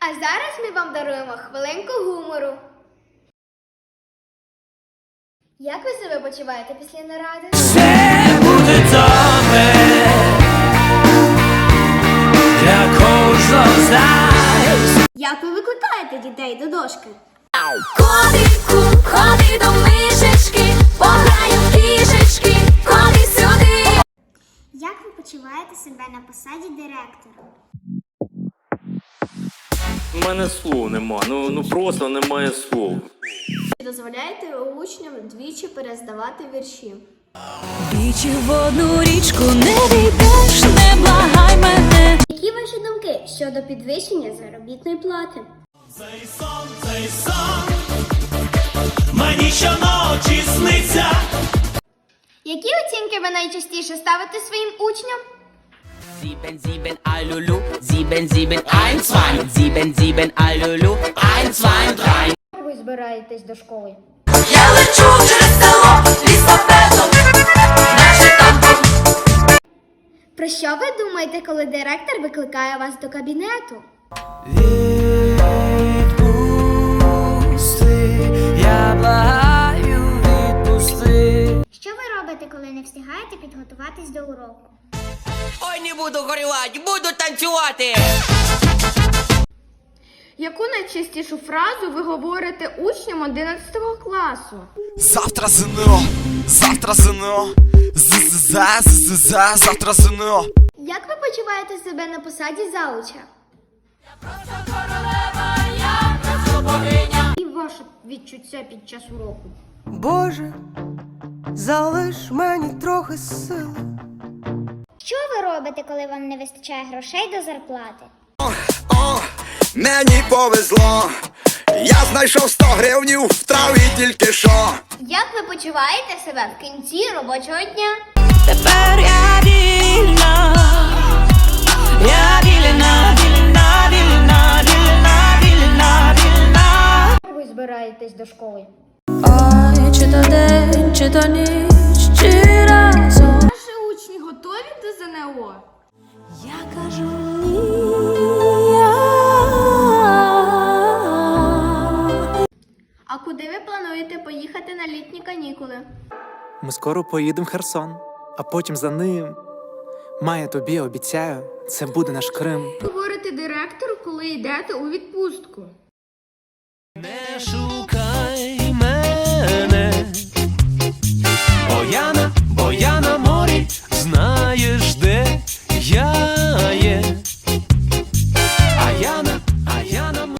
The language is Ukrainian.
А зараз ми вам даруємо хвилинку гумору. Як ви себе почуваєте після наради? Все буде добре для кожного з нас. Як ви викликаєте дітей до дошки? Котику, ходи до мишечки, пограємо в кішечки, ходи сюди. Як ви почуваєте себе на посаді директора? У мене слов нема. Ну, ну просто немає слов. Дозволяєте учням двічі перездавати вірші. Двічі в одну річку не війдеш, не благай мене. Які ваші думки щодо підвищення заробітної плати? Цей сон, цей сон, Мені щоночі сниться. Які оцінки ви найчастіше ставите своїм учням? Sieben, sieben, Alulu, sieben, sieben, eins, zwei, sieben, sieben, Alulu, eins, zwei, drei. Як ви збираєтесь до школи? Я лечу через село, лісопедом, наче там Про що ви думаєте, коли директор викликає вас до кабінету? Відпусти, я благаю, відпусти. Що ви робите, коли не встигаєте підготуватись до уроку? Ой, не буду горювати, буду танцювати. Яку найчастішу фразу ви говорите учням 11 класу? Завтра ЗНО, завтра ЗНО, з-з-за, з-з-за, завтра ЗНО. Як ви почуваєте себе на посаді зауча? І ваше відчуття під час уроку. Боже, залиш мені трохи сили. Що ви робите, коли вам не вистачає грошей до зарплати? О, мені повезло. Я знайшов 100 гривнів в траві тільки що. Як ви почуваєте себе в кінці робочого дня? Тепер я вільна, я вільна, вільна, вільна, вільна, вільна, вільна. Ви збираєтесь до школи? Ой, чи то день, чи то ніч, чи до Я кажу ні. А куди ви плануєте поїхати на літні канікули? Ми скоро поїдемо в Херсон, а потім за ним. Має тобі, обіцяю, це буде наш Крим. Говорите директору, коли йдете у відпустку. Не шукай